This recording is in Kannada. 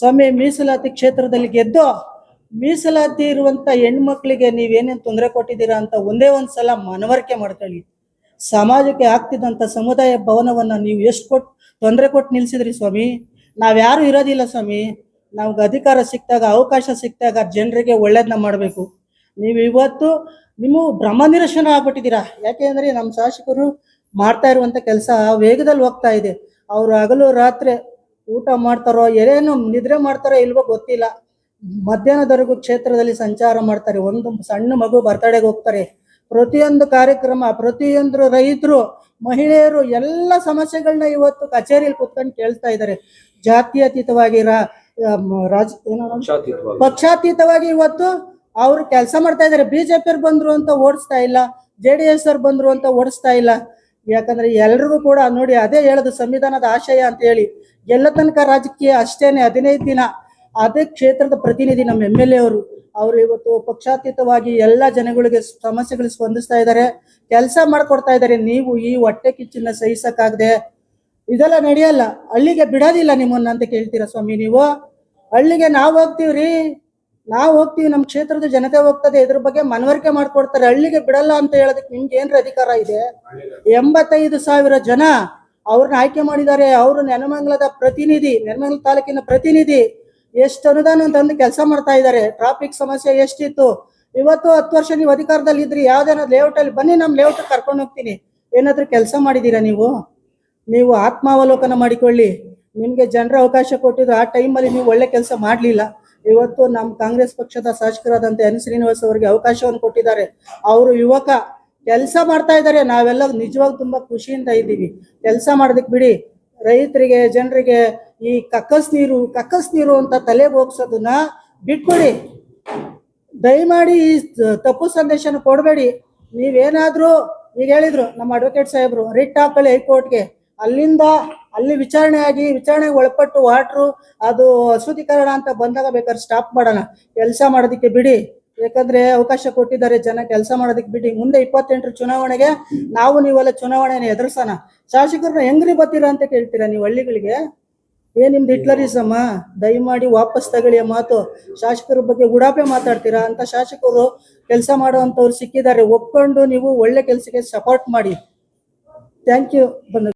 ಸ್ವಾಮಿ, ಮೀಸಲಾತಿ ಕ್ಷೇತ್ರದಲ್ಲಿ ಗೆದ್ದು, ಮೀಸಲಾತಿ ಇರುವಂತ ಹೆಣ್ಮಕ್ಳಿಗೆ ನೀವೇನೇನು ತೊಂದರೆ ಕೊಟ್ಟಿದ್ದೀರಾ ಅಂತ ಒಂದೇ ಒಂದ್ ಸಲ ಮನವರಿಕೆ ಮಾಡ್ಕೊಳ್ಳಿ. ಸಮಾಜಕ್ಕೆ ಆಗ್ತಿದ್ದಂಥ ಸಮುದಾಯ ಭವನವನ್ನ ನೀವು ಎಷ್ಟು ಕೊಟ್ಟು ತೊಂದರೆ ಕೊಟ್ಟು ನಿಲ್ಸಿದ್ರಿ ಸ್ವಾಮಿ? ನಾವ್ಯಾರು ಇರೋದಿಲ್ಲ ಸ್ವಾಮಿ. ನಮ್ಗೆ ಅಧಿಕಾರ ಸಿಕ್ತಾಗ ಅವಕಾಶ ಸಿಕ್ತಾಗ ಜನರಿಗೆ ಒಳ್ಳೇದನ್ನ ಮಾಡಬೇಕು. ನೀವು ಇವತ್ತು ನಿಮ್ಮ ಭ್ರಮ ನಿರಶನ ಆಗ್ಬಿಟ್ಟಿದ್ದೀರಾ. ಯಾಕೆಂದ್ರೆ ನಮ್ಮ ಶಾಸಕರು ಮಾಡ್ತಾ ಇರುವಂತ ಕೆಲಸ ವೇಗದಲ್ಲಿ ಹೋಗ್ತಾ ಇದೆ. ಅವ್ರು ಹಗಲು ರಾತ್ರಿ ಊಟ ಮಾಡ್ತಾರೋ ಏನೇನು ನಿದ್ರೆ ಮಾಡ್ತಾರೋ ಇಲ್ವೋ ಗೊತ್ತಿಲ್ಲ. ಮಧ್ಯಾಹ್ನದವರೆಗೂ ಕ್ಷೇತ್ರದಲ್ಲಿ ಸಂಚಾರ ಮಾಡ್ತಾರೆ. ಒಂದು ಸಣ್ಣ ಮಗು ಬರ್ತಡೆಗೆ ಹೋಗ್ತಾರೆ. ಪ್ರತಿಯೊಂದು ಕಾರ್ಯಕ್ರಮ ಪ್ರತಿಯೊಂದು ರೈತರು ಮಹಿಳೆಯರು ಎಲ್ಲ ಸಮಸ್ಯೆಗಳನ್ನ ಇವತ್ತು ಕಚೇರಿಯಲ್ಲಿ ಕುತ್ಕೊಂಡು ಕೇಳ್ತಾ ಇದ್ದಾರೆ. ಜಾತ್ಯತೀತವಾಗಿ ರಾಜ? ಪಕ್ಷಾತೀತವಾಗಿ. ಇವತ್ತು ಅವರು ಕೆಲಸ ಮಾಡ್ತಾ ಇದ್ದಾರೆ. ಬಿಜೆಪಿ ಬಂದ್ರು ಅಂತ ಓಡಿಸ್ತಾ ಇಲ್ಲ. ಜೆ ಡಿ ಎಸ್ ಅವ್ರು ಬಂದ್ರು ಅಂತ ಓಡಿಸ್ತಾ ಇಲ್ಲ. ಯಾಕಂದ್ರೆ ಎಲ್ರಿಗೂ ಕೂಡ ನೋಡಿ ಅದೇ ಹೇಳೋದು ಸಂವಿಧಾನದ ಆಶಯ ಅಂತ ಹೇಳಿ ಎಲ್ಲ ತನಕ ರಾಜಕೀಯ ಅಷ್ಟೇನೆ ಹದಿನೈದು ದಿನ ಅದೇ ಕ್ಷೇತ್ರದ ಪ್ರತಿನಿಧಿ ನಮ್ಮ ಎಂ ಎಲ್ ಎ ಅವರು ಅವರು ಇವತ್ತು ಪಕ್ಷಾತೀತವಾಗಿ ಎಲ್ಲ ಜನಗಳಿಗೆ ಸಮಸ್ಯೆಗಳು ಸ್ಪಂದಿಸ್ತಾ ಇದ್ದಾರೆ. ಕೆಲಸ ಮಾಡ್ಕೊಡ್ತಾ ಇದ್ದಾರೆ. ನೀವು ಈ ಹೊಟ್ಟೆ ಕಿಚ್ಚನ್ನ ಸಹಿಸಕ್ಕಾಗದೆ ಇದೆಲ್ಲ ನಡೆಯಲ್ಲ. ಹಳ್ಳಿಗೆ ಬಿಡೋದಿಲ್ಲ ನಿಮ್ಮನ್ನ ಅಂತ ಕೇಳ್ತೀರಾ ಸ್ವಾಮಿ ನೀವು? ಹಳ್ಳಿಗೆ ನಾವು ಹೋಗ್ತೀವ್ರಿ. ನಾವು ಹೋಗ್ತೀವಿ ನಮ್ಮ ಕ್ಷೇತ್ರದ ಜನತೆ ಹೋಗ್ತದೆ, ಇದ್ರ ಬಗ್ಗೆ ಮನವರಿಕೆ ಮಾಡ್ಕೊಡ್ತಾರೆ. ಹಳ್ಳಿಗೆ ಬಿಡಲ್ಲ ಅಂತ ಹೇಳೋದಕ್ಕೆ ನಿಮ್ಗೆ ಏನ್ರ ಅಧಿಕಾರ ಇದೆ? ಎಂಬತ್ತೈದು ಸಾವಿರ ಜನ ಅವ್ರನ್ನ ಆಯ್ಕೆ ಮಾಡಿದ್ದಾರೆ. ಅವರು ನೆನಮಂಗಲದ ಪ್ರತಿನಿಧಿ ನೆನಮಂಗಲ ತಾಲೂಕಿನ ಪ್ರತಿನಿಧಿ. ಎಷ್ಟು ಅನುದಾನ ತಂದು ಕೆಲಸ ಮಾಡ್ತಾ ಇದ್ದಾರೆ? ಟ್ರಾಫಿಕ್ ಸಮಸ್ಯೆ ಎಷ್ಟಿತ್ತು? ಇವತ್ತು ಹತ್ತು ವರ್ಷ ನೀವು ಅಧಿಕಾರದಲ್ಲಿ ಇದ್ರಿ ಯಾವ್ದಾನ ಲೇಔಟ್ ಅಲ್ಲಿ ಬನ್ನಿ, ನಮ್ ಲೇಔಟ್ ಕರ್ಕೊಂಡು ಹೋಗ್ತೀನಿ. ಏನಾದ್ರೂ ಕೆಲಸ ಮಾಡಿದೀರಾ ನೀವು? ನೀವು ಆತ್ಮಾವಲೋಕನ ಮಾಡಿಕೊಳ್ಳಿ. ನಿಮ್ಗೆ ಜನರ ಅವಕಾಶ ಕೊಟ್ಟಿದ್ರು, ಆ ಟೈಮಲ್ಲಿ ನೀವು ಒಳ್ಳೆ ಕೆಲಸ ಮಾಡ್ಲಿಲ್ಲ. ಇವತ್ತು ನಮ್ಮ ಕಾಂಗ್ರೆಸ್ ಪಕ್ಷದ ಶಾಸಕರಾದಂತ ಎನ್ ಶ್ರೀನಿವಾಸ್ ಅವರಿಗೆ ಅವಕಾಶವನ್ನು ಕೊಟ್ಟಿದ್ದಾರೆ. ಅವರು ಯುವಕ ಕೆಲಸ ಮಾಡ್ತಾ ಇದ್ದಾರೆ. ನಾವೆಲ್ಲ ನಿಜವಾಗ್ ತುಂಬಾ ಖುಷಿಯಿಂದ ಇದ್ದೀವಿ. ಕೆಲಸ ಮಾಡೋದಕ್ಕೆ ಬಿಡಿ. ರೈತರಿಗೆ, ಜನರಿಗೆ ಈ ಕಕ್ಕಸ್ ನೀರು ಕಕ್ಕಸ್ ನೀರು ಅಂತ ತಲೆಗೆ ಹೋಗ್ಸೋದನ್ನ ಬಿಟ್ಬಿಡಿ. ದಯಮಾಡಿ ಈ ತಪ್ಪು ಸಂದೇಶನ ಕೊಡಬೇಡಿ. ನೀವೇನಾದ್ರೂ ಈಗ ಹೇಳಿದ್ರು ನಮ್ಮ ಅಡ್ವೊಕೇಟ್ ಸಾಹೇಬ್ರು, ರಿಟ್ ಹಾಕಲಿ ಹೈಕೋರ್ಟ್ಗೆ. ಅಲ್ಲಿಂದ ಅಲ್ಲಿ ವಿಚಾರಣೆ ಆಗಿ ವಿಚಾರಣೆಗೆ ಒಳಪಟ್ಟು ವಾಟ್ರು ಅದು ಅಶುದ್ಧೀಕರಣ ಅಂತ ಬಂದಾಗ ಬೇಕಾದ್ರೆ ಸ್ಟಾಪ್ ಮಾಡೋಣ. ಕೆಲಸ ಮಾಡೋದಕ್ಕೆ ಬಿಡಿ. ಯಾಕಂದ್ರೆ ಅವಕಾಶ ಕೊಟ್ಟಿದ್ದಾರೆ ಜನ ಕೆಲಸ ಮಾಡೋದಕ್ಕೆ ಬಿಡಿ. ಮುಂದೆ ಇಪ್ಪತ್ತೆಂಟರ ಚುನಾವಣೆಗೆ ನಾವು ನೀವೆಲ್ಲ ಚುನಾವಣೆನ ಎದುರಿಸೋಣ. ಶಾಸಕರನ್ನ ಹೆಂಗ್ರಿ ಬರ್ತೀರಾ ಅಂತ ಕೇಳ್ತೀರಾ ನೀವು ಹಳ್ಳಿಗಳಿಗೆ? ಏನ್ ನಿಮ್ದು ಹಿಟ್ಲರಿಸಮ್ಮ, ದಯಮಾಡಿ ವಾಪಸ್ ತಗೊಳ್ಳಿ ಆ ಮಾತು. ಶಾಸಕರ ಬಗ್ಗೆ ಉಡಾಪೆ ಮಾತಾಡ್ತೀರಾ ಅಂತ ಶಾಸಕರು ಕೆಲಸ ಮಾಡುವಂತವ್ರು ಸಿಕ್ಕಿದ್ದಾರೆ. ಒಪ್ಕೊಂಡು ನೀವು ಒಳ್ಳೆ ಕೆಲಸಕ್ಕೆ ಸಪೋರ್ಟ್ ಮಾಡಿ. ಥ್ಯಾಂಕ್ ಯು ಬಂದ